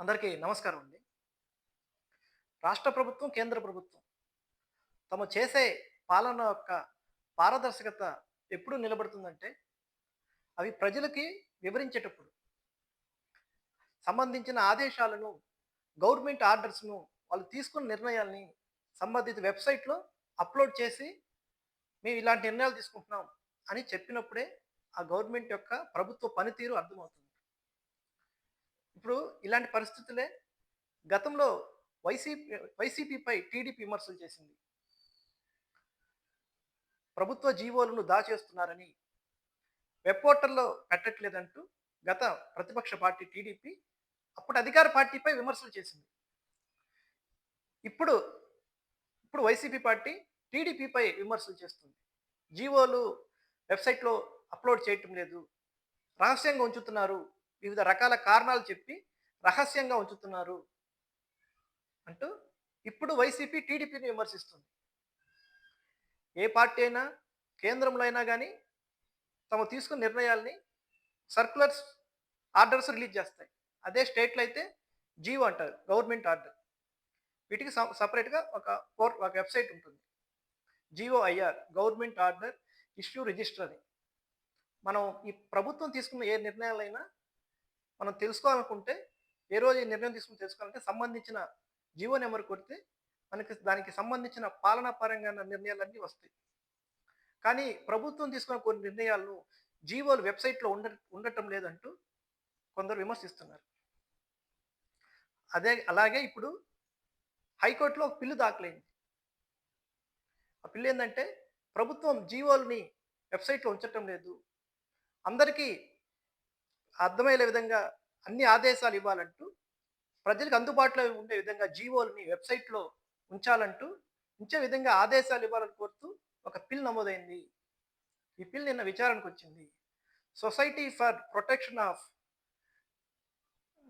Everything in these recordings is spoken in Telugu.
అందరికీ నమస్కారం అండి. రాష్ట్ర ప్రభుత్వం కేంద్ర ప్రభుత్వం తమ చేసే పాలన యొక్క పారదర్శకత ఎప్పుడు నిలబడుతుందంటే అవి ప్రజలకి వివరించేటప్పుడు. సంబంధించిన ఆదేశాలను గవర్నమెంట్ ఆర్డర్స్ను వాళ్ళు తీసుకున్న నిర్ణయాల్ని సంబంధిత వెబ్సైట్లో అప్లోడ్ చేసి మేము ఇలాంటి నిర్ణయాలు తీసుకుంటున్నాం అని చెప్పినప్పుడే ఆ గవర్నమెంట్ యొక్క ప్రభుత్వ పనితీరు అర్థమవుతుంది. ఇప్పుడు ఇలాంటి పరిస్థితులే గతంలో వైసీపీ వైసీపీపై టీడీపీ విమర్శలు చేసింది. ప్రభుత్వ జీవోలను దాచేస్తున్నారని వెబ్ పోర్టల్లో పెట్టట్లేదంటూ గత ప్రతిపక్ష పార్టీ టీడీపీ అప్పుడు అధికార పార్టీపై విమర్శలు చేసింది. ఇప్పుడు ఇప్పుడు వైసీపీ పార్టీ టీడీపీపై విమర్శలు చేస్తుంది. జీవోలు వెబ్సైట్లో అప్లోడ్ చేయటం లేదు. రహస్యంగా ఉంచుతున్నారు. వివిధ రకాల కారణాలు చెప్పి రహస్యంగా ఉంచుతున్నారు అంటూ ఇప్పుడు వైసీపీ టీడీపీని విమర్శిస్తుంది. ఏ పార్టీ అయినా కేంద్రంలో అయినా కానీ తమ తీసుకున్న నిర్ణయాల్ని సర్కులర్స్ ఆర్డర్స్ రిలీజ్ చేస్తాయి. అదే స్టేట్లో అయితే జీవో అంటారు గవర్నమెంట్ ఆర్డర్. వీటికి సపరేట్గా ఒక పోర్ ఒక వెబ్సైట్ ఉంటుంది. IR government order issue register అని. మనం ఈ ప్రభుత్వం తీసుకున్న ఏ నిర్ణయాలైనా మనం తెలుసుకోవాలనుకుంటే ఏ రోజు ఈ నిర్ణయం తీసుకుని తెలుసుకోవాలంటే సంబంధించిన జీవో నెంబర్ కొడితే మనకి దానికి సంబంధించిన పాలనా పరంగా నిర్ణయాలన్నీ వస్తాయి. కానీ ప్రభుత్వం తీసుకున్న కొన్ని నిర్ణయాలను జీవోలు వెబ్సైట్లో ఉండ ఉండటం లేదంటూ కొందరు విమర్శిస్తున్నారు. అదే అలాగే ఇప్పుడు హైకోర్టులో ఒక పిల్లు దాఖలైంది. ఆ పిల్లు ఏంటంటే ప్రభుత్వం జీవోల్ని వెబ్సైట్లో ఉంచటం లేదు. అందరికీ అర్థమయ్యే విధంగా అన్ని ఆదేశాలు ఇవ్వాలంటూ ప్రజలకు అందుబాటులో ఉండే విధంగా జీవోల్ని వెబ్సైట్లో ఉంచాలంటూ ఉంచే విధంగా ఆదేశాలు ఇవ్వాలని కోరుతూ ఒక పిల్ నమోదైంది. ఈ పిల్ నిన్న విచారణకు వచ్చింది. Society for protection of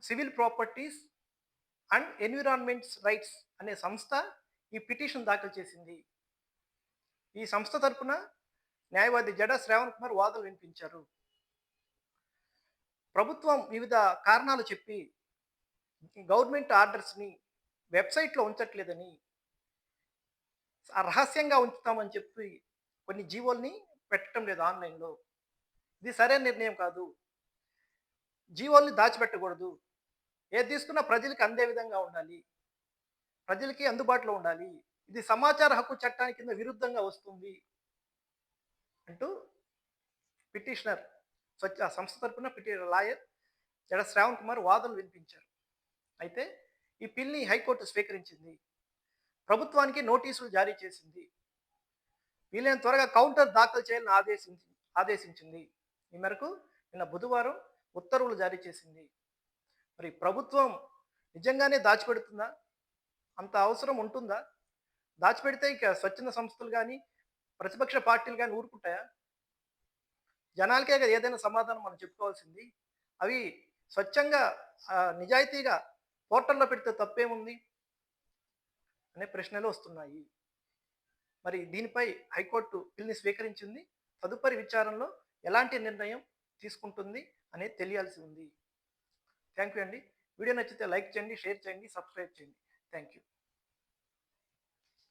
civil properties and environments rights అనే సంస్థ ఈ పిటిషన్ దాఖలు చేసింది. ఈ సంస్థ తరపున న్యాయవాది జడ శ్రావణ్ కుమార్ వాదనలు వినిపించారు. ప్రభుత్వం వివిధ కారణాలు చెప్పి గవర్నమెంట్ ఆర్డర్స్ని వెబ్సైట్లో ఉంచట్లేదని రహస్యంగా ఉంచుతామని చెప్పి కొన్ని జీవోల్ని పెట్టడం లేదు ఆన్లైన్లో. ఇది సరైన నిర్ణయం కాదు. జీవోల్ని దాచిపెట్టకూడదు. ఏది తీసుకున్నా ప్రజలకి అందే విధంగా ఉండాలి. ప్రజలకి అందుబాటులో ఉండాలి. ఇది సమాచార హక్కు చట్టానికి కింద విరుద్ధంగా వస్తుంది అంటూ పిటిషనర్ స్వచ్ఛ సంస్థ తరపున పిటిషన్ లాయర్ జడ శ్రావణ్ కుమార్ వాదనలు వినిపించారు. అయితే ఈ పిల్ని హైకోర్టు స్వీకరించింది. ప్రభుత్వానికి నోటీసులు జారీ చేసింది. వీలైన త్వరగా కౌంటర్ దాఖలు చేయాలని ఆదేశించి ఆదేశించింది. ఈ మేరకు నిన్న బుధవారం ఉత్తర్వులు జారీ చేసింది. మరి ప్రభుత్వం నిజంగానే దాచిపెడుతుందా? అంత అవసరం ఉంటుందా? దాచిపెడితే ఇక స్వచ్ఛంద సంస్థలు కానీ ప్రతిపక్ష పార్టీలు కానీ ఊరుకుంటాయా? జనాలకే కదా ఏదైనా సమాధానం మనం చెప్పుకోవాల్సింది. అవి స్వచ్ఛంగా నిజాయితీగా పోర్టల్లో పెడితే తప్పేముంది? అనే ప్రశ్నలు వస్తున్నాయి. మరి దీనిపై హైకోర్టు బిల్ని స్వీకరించింది. తదుపరి విచారణలో ఎలాంటి నిర్ణయం తీసుకుంటుంది అనేది తెలియాల్సి ఉంది. థ్యాంక్ యూ అండి. వీడియో నచ్చితే లైక్ చేయండి షేర్ చేయండి సబ్స్క్రైబ్ చేయండి. Thank you.